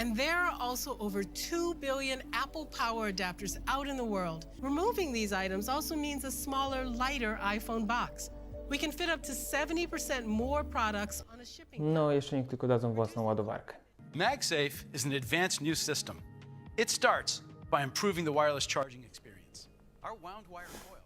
And there are also over 2 billion Apple Power adapters out in the world. Removing these items also means a smaller, lighter iPhone box. We can fit up to 70% more products on a shipping. No, jeszcze niech tylko dadzą własną ładowarkę. MagSafe is an advanced new system. It starts by improving the wireless charging experience. Our wound wire coil.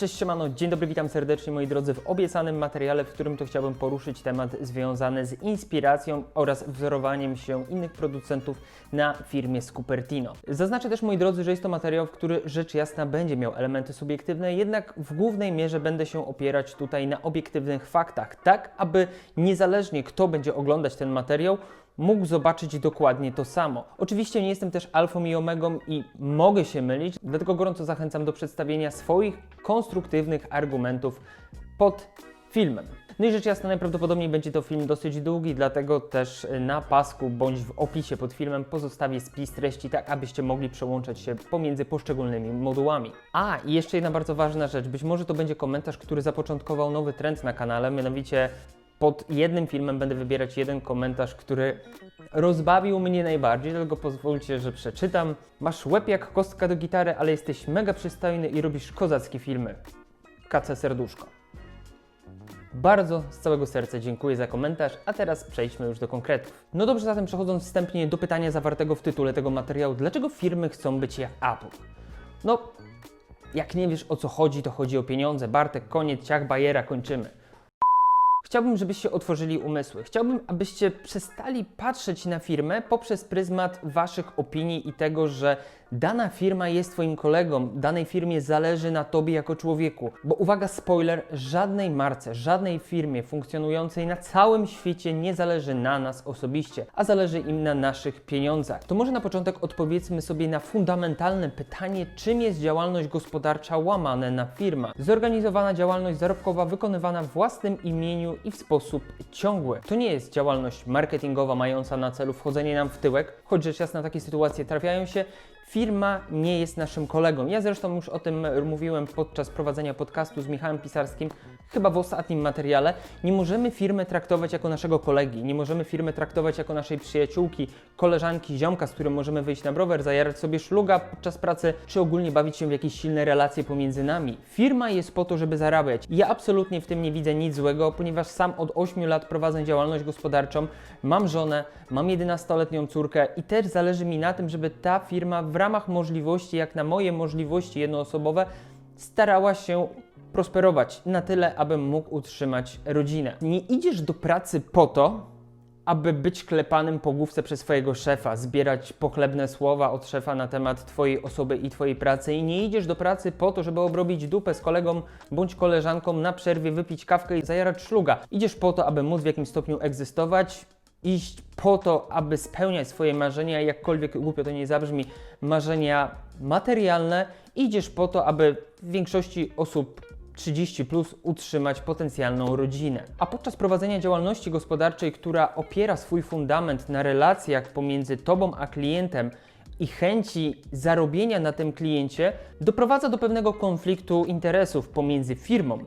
Cześć siemano, dzień dobry, witam serdecznie moi drodzy w obiecanym materiale, w którym to chciałbym poruszyć temat związany z inspiracją oraz wzorowaniem się innych producentów na firmie z. Zaznaczę też moi drodzy, że jest to materiał, który rzecz jasna będzie miał elementy subiektywne, jednak w głównej mierze będę się opierać tutaj na obiektywnych faktach, tak aby niezależnie kto będzie oglądać ten materiał, mógł zobaczyć dokładnie to samo. Oczywiście nie jestem też alfą i omegą i mogę się mylić, dlatego gorąco zachęcam do przedstawienia swoich konstruktywnych argumentów pod filmem. No i rzecz jasna, najprawdopodobniej będzie to film dosyć długi, dlatego też na pasku bądź w opisie pod filmem pozostawię spis treści, tak abyście mogli przełączać się pomiędzy poszczególnymi modułami. A, i jeszcze jedna bardzo ważna rzecz, być może to będzie komentarz, który zapoczątkował nowy trend na kanale, mianowicie pod jednym filmem będę wybierać jeden komentarz, który rozbawił mnie najbardziej, dlatego pozwólcie, że przeczytam. Masz łeb jak kostka do gitary, ale jesteś mega przystojny i robisz kozackie filmy. Kace serduszko. Bardzo z całego serca dziękuję za komentarz, a teraz przejdźmy już do konkretów. No dobrze, zatem przechodząc wstępnie do pytania zawartego w tytule tego materiału, dlaczego firmy chcą być jak Apple? No, jak nie wiesz o co chodzi, to chodzi o pieniądze. Bartek, koniec, ciach, bajera, kończymy. Chciałbym, żebyście otworzyli umysły. Chciałbym, abyście przestali patrzeć na firmę poprzez pryzmat waszych opinii i tego, że dana firma jest twoim kolegą, danej firmie zależy na tobie jako człowieku. Bo uwaga, spoiler, żadnej marce, żadnej firmie funkcjonującej na całym świecie nie zależy na nas osobiście, a zależy im na naszych pieniądzach. To może na początek odpowiedzmy sobie na fundamentalne pytanie, czym jest działalność gospodarcza łamane na firma. Zorganizowana działalność zarobkowa wykonywana w własnym imieniu i w sposób ciągły. To nie jest działalność marketingowa mająca na celu wchodzenie nam w tyłek, choć rzecz jasna takie sytuacje trafiają się. Firma nie jest naszym kolegą. Ja zresztą już o tym mówiłem podczas prowadzenia podcastu z Michałem Pisarskim, chyba w ostatnim materiale. Nie możemy firmy traktować jako naszego kolegi, nie możemy firmy traktować jako naszej przyjaciółki, koleżanki, ziomka, z którym możemy wyjść na rower, zajarać sobie szluga podczas pracy, czy ogólnie bawić się w jakieś silne relacje pomiędzy nami. Firma jest po to, żeby zarabiać. Ja absolutnie w tym nie widzę nic złego, ponieważ sam od 8 lat prowadzę działalność gospodarczą, mam żonę, mam 11-letnią córkę i też zależy mi na tym, żeby ta firma w ramach możliwości, jak na moje możliwości jednoosobowe, starała się prosperować na tyle, abym mógł utrzymać rodzinę. Nie idziesz do pracy po to, aby być klepanym po główce przez swojego szefa, zbierać pochlebne słowa od szefa na temat Twojej osoby i Twojej pracy i nie idziesz do pracy po to, żeby obrobić dupę z kolegą bądź koleżanką na przerwie, wypić kawkę i zajarać szluga. Idziesz po to, aby móc w jakimś stopniu egzystować, iść po to, aby spełniać swoje marzenia, jakkolwiek głupio to nie zabrzmi, marzenia materialne, idziesz po to, aby w większości osób 30 plus utrzymać potencjalną rodzinę. A podczas prowadzenia działalności gospodarczej, która opiera swój fundament na relacjach pomiędzy tobą a klientem i chęci zarobienia na tym kliencie, doprowadza do pewnego konfliktu interesów pomiędzy firmą,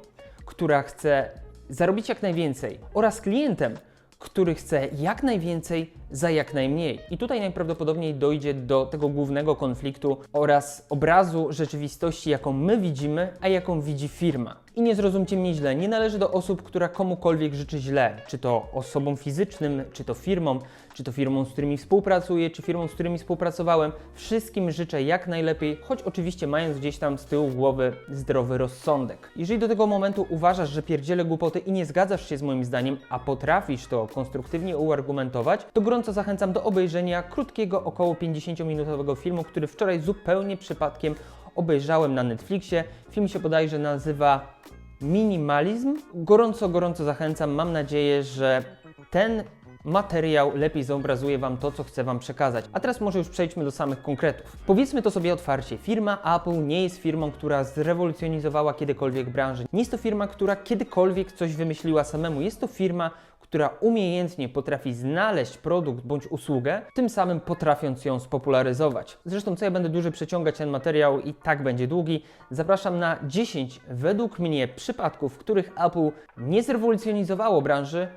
która chce zarobić jak najwięcej, oraz klientem, który chce jak najwięcej za jak najmniej. I tutaj najprawdopodobniej dojdzie do tego głównego konfliktu oraz obrazu rzeczywistości, jaką my widzimy, a jaką widzi firma. I nie zrozumcie mnie źle, nie należy do osób, która komukolwiek życzy źle, czy to osobom fizycznym, czy to firmom, czy to firmom, z którymi współpracuję, czy firmom, z którymi współpracowałem. Wszystkim życzę jak najlepiej, choć oczywiście mając gdzieś tam z tyłu głowy zdrowy rozsądek. Jeżeli do tego momentu uważasz, że pierdzielę głupoty i nie zgadzasz się z moim zdaniem, a potrafisz to konstruktywnie uargumentować, to gorąco zachęcam do obejrzenia krótkiego, około 50-minutowego filmu, który wczoraj zupełnie przypadkiem obejrzałem na Netflixie. Film się bodajże nazywa Minimalizm. Gorąco, gorąco zachęcam. Mam nadzieję, że ten materiał lepiej zobrazuje Wam to, co chcę Wam przekazać. A teraz może już przejdźmy do samych konkretów. Powiedzmy to sobie otwarcie. Firma Apple nie jest firmą, która zrewolucjonizowała kiedykolwiek branżę. Nie jest to firma, która kiedykolwiek coś wymyśliła samemu. Jest to firma, która umiejętnie potrafi znaleźć produkt bądź usługę, tym samym potrafiąc ją spopularyzować. Zresztą, co ja będę dłużej przeciągać ten materiał i tak będzie długi, zapraszam na 10 według mnie przypadków, w których Apple nie zrewolucjonizowało branży,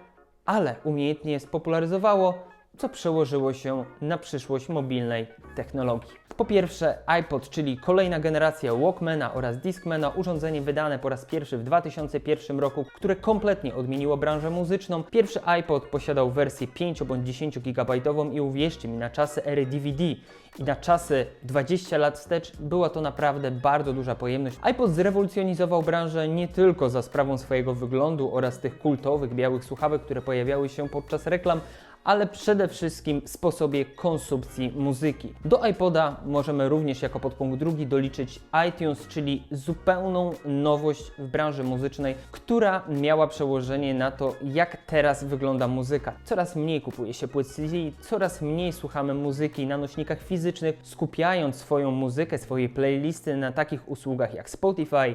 ale umiejętnie spopularyzowało, co przełożyło się na przyszłość mobilnej technologii. Po pierwsze iPod, czyli kolejna generacja Walkmana oraz Discmana, urządzenie wydane po raz pierwszy w 2001 roku, które kompletnie odmieniło branżę muzyczną. Pierwszy iPod posiadał wersję 5 bądź 10 GB i uwierzcie mi, na czasy ery DVD i na czasy 20 lat wstecz była to naprawdę bardzo duża pojemność. iPod zrewolucjonizował branżę nie tylko za sprawą swojego wyglądu oraz tych kultowych białych słuchawek, które pojawiały się podczas reklam, ale przede wszystkim sposobie konsumpcji muzyki. Do iPoda możemy również jako podpunkt drugi doliczyć iTunes, czyli zupełną nowość w branży muzycznej, która miała przełożenie na to, jak teraz wygląda muzyka. Coraz mniej kupuje się płyt CD, coraz mniej słuchamy muzyki na nośnikach fizycznych, skupiając swoją muzykę, swoje playlisty na takich usługach jak Spotify,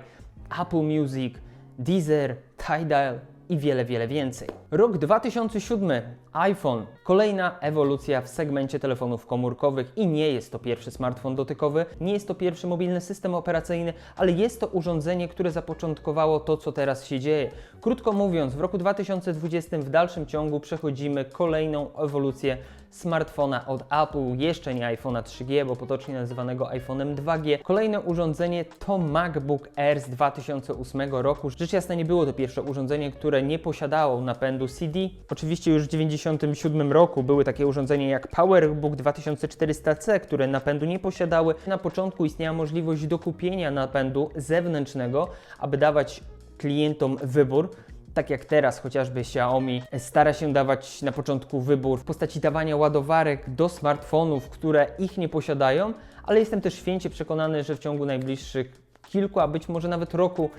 Apple Music, Deezer, Tidal, i wiele, wiele więcej. Rok 2007, iPhone. Kolejna ewolucja w segmencie telefonów komórkowych i nie jest to pierwszy smartfon dotykowy, nie jest to pierwszy mobilny system operacyjny, ale jest to urządzenie, które zapoczątkowało to, co teraz się dzieje. Krótko mówiąc, w roku 2020 w dalszym ciągu przechodzimy kolejną ewolucję smartfona od Apple, jeszcze nie iPhone'a 3G, bo potocznie nazywanego iPhone'em 2G. Kolejne urządzenie to MacBook Air z 2008 roku. Rzecz jasna nie było to pierwsze urządzenie, które nie posiadało napędu CD. Oczywiście już w 1997 roku były takie urządzenia jak PowerBook 2400C, które napędu nie posiadały. Na początku istniała możliwość dokupienia napędu zewnętrznego, aby dawać klientom wybór tak jak teraz chociażby Xiaomi stara się dawać na początku wybór w postaci dawania ładowarek do smartfonów, które ich nie posiadają, ale jestem też święcie przekonany, że w ciągu najbliższych kilku, a być może nawet roku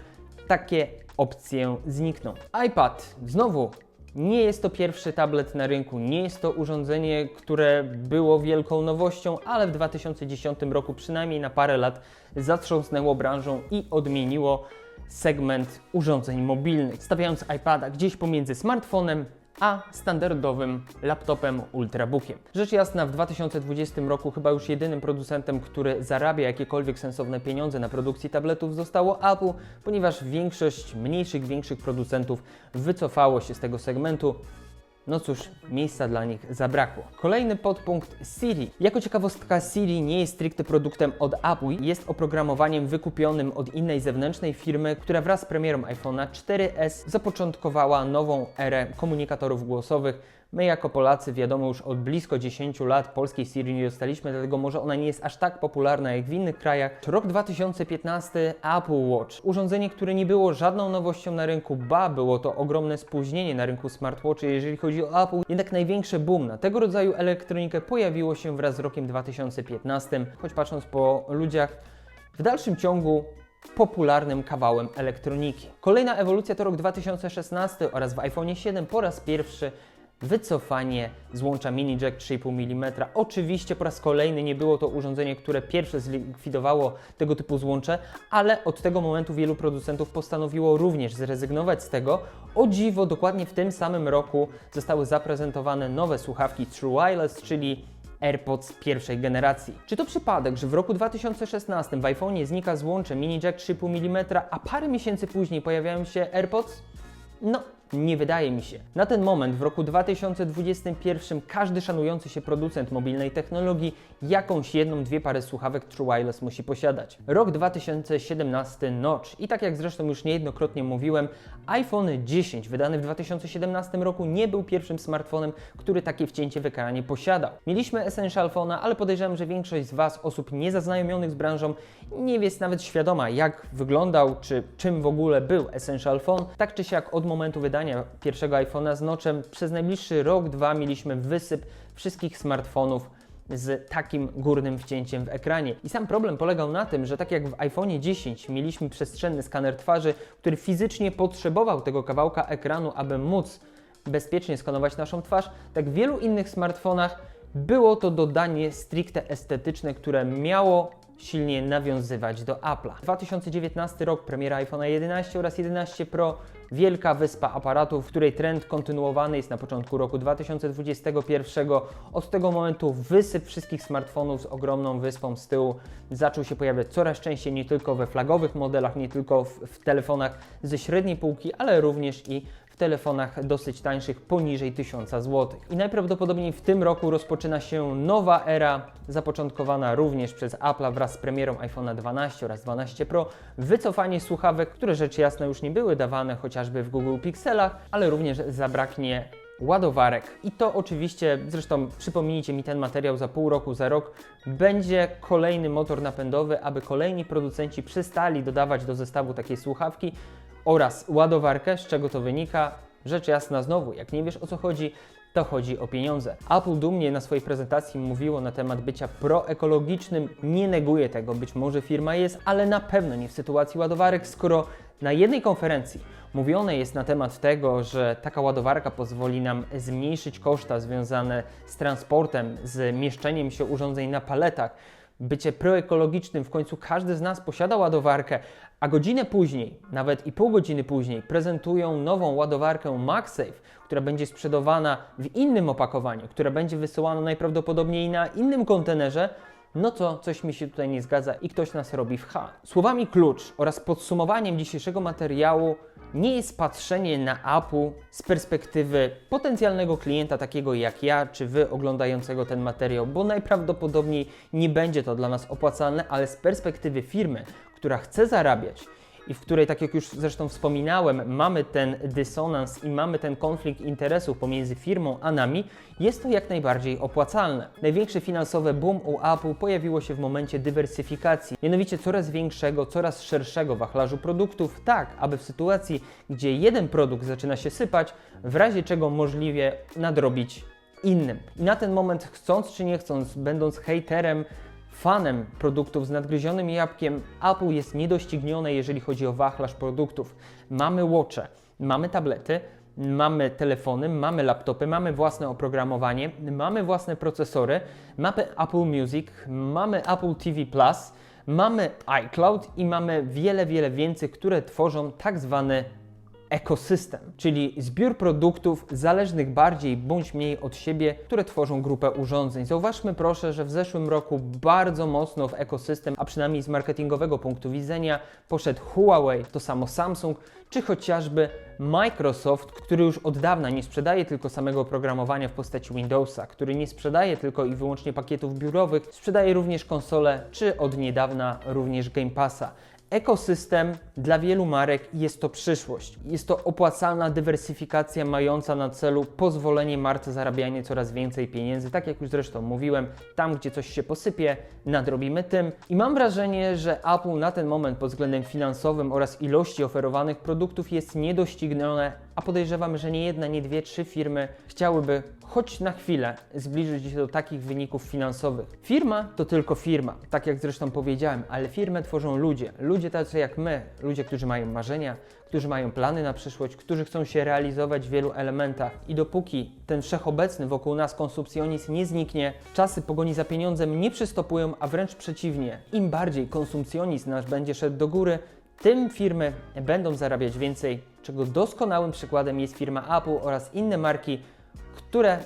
takie opcje znikną. iPad znowu nie jest to pierwszy tablet na rynku, nie jest to urządzenie, które było wielką nowością, ale w 2010 roku przynajmniej na parę lat zatrząsnęło branżą i odmieniło segment urządzeń mobilnych, stawiając iPada gdzieś pomiędzy smartfonem a standardowym laptopem Ultrabookiem. Rzecz jasna, w 2020 roku chyba już jedynym producentem, który zarabia jakiekolwiek sensowne pieniądze na produkcji tabletów zostało Apple, ponieważ większość mniejszych, większych producentów wycofało się z tego segmentu. No cóż, miejsca dla nich zabrakło. Kolejny podpunkt Siri. Jako ciekawostka, Siri nie jest stricte produktem od Apple, jest oprogramowaniem wykupionym od innej zewnętrznej firmy, która wraz z premierą iPhone'a 4S zapoczątkowała nową erę komunikatorów głosowych. My jako Polacy wiadomo już od blisko 10 lat polskiej Siri nie dostaliśmy, dlatego może ona nie jest aż tak popularna jak w innych krajach. Rok 2015 Apple Watch. Urządzenie, które nie było żadną nowością na rynku, ba było to ogromne spóźnienie na rynku smartwatchy, jeżeli chodzi o Apple. Jednak największy boom na tego rodzaju elektronikę pojawiło się wraz z rokiem 2015, choć patrząc po ludziach, w dalszym ciągu popularnym kawałem elektroniki. Kolejna ewolucja to rok 2016 oraz w iPhone 7 po raz pierwszy wycofanie złącza mini jack 3,5 mm. Oczywiście po raz kolejny nie było to urządzenie, które pierwsze zlikwidowało tego typu złącze, ale od tego momentu wielu producentów postanowiło również zrezygnować z tego. O dziwo, dokładnie w tym samym roku zostały zaprezentowane nowe słuchawki True Wireless, czyli AirPods pierwszej generacji. Czy to przypadek, że w roku 2016 w iPhone'ie znika złącze mini jack 3,5 mm, a parę miesięcy później pojawiają się AirPods? No, nie wydaje mi się. Na ten moment, w roku 2021, każdy szanujący się producent mobilnej technologii jakąś jedną, dwie pary słuchawek True Wireless musi posiadać. Rok 2017 Notch. I tak jak zresztą już niejednokrotnie mówiłem, iPhone 10 wydany w 2017 roku nie był pierwszym smartfonem, który takie wcięcie w ekranie posiadał. Mieliśmy Essential Phone'a, ale podejrzewam, że większość z Was, osób niezaznajomionych z branżą, nie jest nawet świadoma, jak wyglądał, czy czym w ogóle był Essential Phone. Tak czy siak od momentu wydania pierwszego iPhone'a z Notchem przez najbliższy rok, dwa mieliśmy wysyp wszystkich smartfonów z takim górnym wcięciem w ekranie. I sam problem polegał na tym, że tak jak w iPhone 10 mieliśmy przestrzenny skaner twarzy, który fizycznie potrzebował tego kawałka ekranu, aby móc bezpiecznie skanować naszą twarz, tak w wielu innych smartfonach było to dodanie stricte estetyczne, które miało silnie nawiązywać do Apple'a. 2019 rok, premiera iPhone 11 oraz 11 Pro, wielka wyspa aparatów, w której trend kontynuowany jest na początku roku 2021. Od tego momentu wysyp wszystkich smartfonów z ogromną wyspą z tyłu zaczął się pojawiać coraz częściej, nie tylko we flagowych modelach, nie tylko w, w telefonach ze średniej półki, ale również i w telefonach dosyć tańszych poniżej 1000 zł. I najprawdopodobniej w tym roku rozpoczyna się nowa era, zapoczątkowana również przez Apple wraz z premierą iPhone'a 12 oraz 12 Pro. Wycofanie słuchawek, które rzecz jasna już nie były dawane chociażby w Google Pixelach, ale również zabraknie ładowarek. I to oczywiście, zresztą przypomnijcie mi ten materiał za pół roku, za rok, będzie kolejny motor napędowy, aby kolejni producenci przestali dodawać do zestawu takie słuchawki oraz ładowarkę, z czego to wynika. Rzecz jasna, znowu, jak nie wiesz o co chodzi, to chodzi o pieniądze. Apple dumnie na swojej prezentacji mówiło na temat bycia proekologicznym, nie neguje tego, być może firma jest, ale na pewno nie w sytuacji ładowarek, skoro na jednej konferencji mówione jest na temat tego, że taka ładowarka pozwoli nam zmniejszyć koszta związane z transportem, z mieszczeniem się urządzeń na paletach, bycie proekologicznym, w końcu każdy z nas posiada ładowarkę, a godzinę później, nawet i pół godziny później, prezentują nową ładowarkę MagSafe, która będzie sprzedawana w innym opakowaniu, która będzie wysyłana najprawdopodobniej na innym kontenerze, no to coś mi się tutaj nie zgadza i ktoś nas robi w H. Słowami klucz oraz podsumowaniem dzisiejszego materiału nie jest patrzenie na Apple z perspektywy potencjalnego klienta takiego jak ja czy wy oglądającego ten materiał, bo najprawdopodobniej nie będzie to dla nas opłacalne, ale z perspektywy firmy, która chce zarabiać i w której, tak jak już zresztą wspominałem, mamy ten dysonans i mamy ten konflikt interesów pomiędzy firmą a nami, jest to jak najbardziej opłacalne. Największe finansowe boom u Apple pojawiło się w momencie dywersyfikacji, mianowicie coraz większego, coraz szerszego wachlarzu produktów, tak aby w sytuacji, gdzie jeden produkt zaczyna się sypać, w razie czego możliwie nadrobić innym. I na ten moment, chcąc czy nie chcąc, będąc hejterem, fanem produktów z nadgryzionym jabłkiem, Apple jest niedoścignione, jeżeli chodzi o wachlarz produktów. Mamy watche, mamy tablety, mamy telefony, mamy laptopy, mamy własne oprogramowanie, mamy własne procesory, mamy Apple Music, mamy Apple TV Plus, mamy iCloud i mamy wiele, wiele więcej, które tworzą tak zwany ekosystem, czyli zbiór produktów zależnych bardziej bądź mniej od siebie, które tworzą grupę urządzeń. Zauważmy proszę, że w zeszłym roku bardzo mocno w ekosystem, a przynajmniej z marketingowego punktu widzenia, poszedł Huawei, to samo Samsung, czy chociażby Microsoft, który już od dawna nie sprzedaje tylko samego oprogramowania w postaci Windowsa, który nie sprzedaje tylko i wyłącznie pakietów biurowych, sprzedaje również konsole, czy od niedawna również Game Passa ekosystem dla wielu marek jest to przyszłość. Jest to opłacalna dywersyfikacja mająca na celu pozwolenie marce zarabianie coraz więcej pieniędzy. Tak jak już zresztą mówiłem, tam gdzie coś się posypie, nadrobimy tym. I mam wrażenie, że Apple na ten moment pod względem finansowym oraz ilości oferowanych produktów jest niedoścignione, a podejrzewam, że nie jedna, nie dwie, trzy firmy chciałyby choć na chwilę zbliżyć się do takich wyników finansowych. Firma to tylko firma, tak jak zresztą powiedziałem, ale firmę tworzą ludzie. Ludzie tacy jak my, ludzie, którzy mają marzenia, którzy mają plany na przyszłość, którzy chcą się realizować w wielu elementach. I dopóki ten wszechobecny wokół nas konsumpcjonizm nie zniknie, czasy pogoni za pieniądzem nie przystopują, a wręcz przeciwnie. Im bardziej konsumpcjonizm nasz będzie szedł do góry, tym firmy będą zarabiać więcej, czego doskonałym przykładem jest firma Apple oraz inne marki, które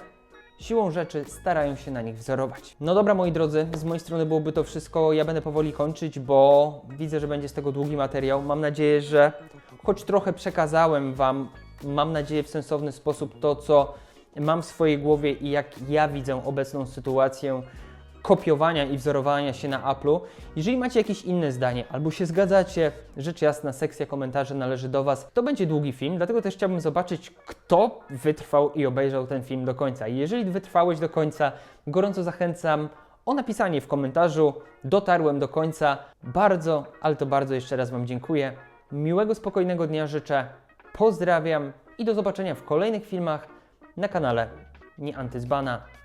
siłą rzeczy starają się na nich wzorować. No dobra, moi drodzy, z mojej strony byłoby to wszystko. Ja będę powoli kończyć, bo widzę, że będzie z tego długi materiał. Mam nadzieję, że choć trochę przekazałem Wam, mam nadzieję w sensowny sposób to, co mam w swojej głowie i jak ja widzę obecną sytuację kopiowania i wzorowania się na Apple'u. Jeżeli macie jakieś inne zdanie albo się zgadzacie, rzecz jasna, sekcja komentarzy należy do Was. To będzie długi film, dlatego też chciałbym zobaczyć, kto wytrwał i obejrzał ten film do końca. Jeżeli wytrwałeś do końca, gorąco zachęcam o napisanie w komentarzu. Dotarłem do końca. Bardzo, ale to bardzo jeszcze raz Wam dziękuję. Miłego, spokojnego dnia życzę. Pozdrawiam i do zobaczenia w kolejnych filmach na kanale Nie Antyzbana.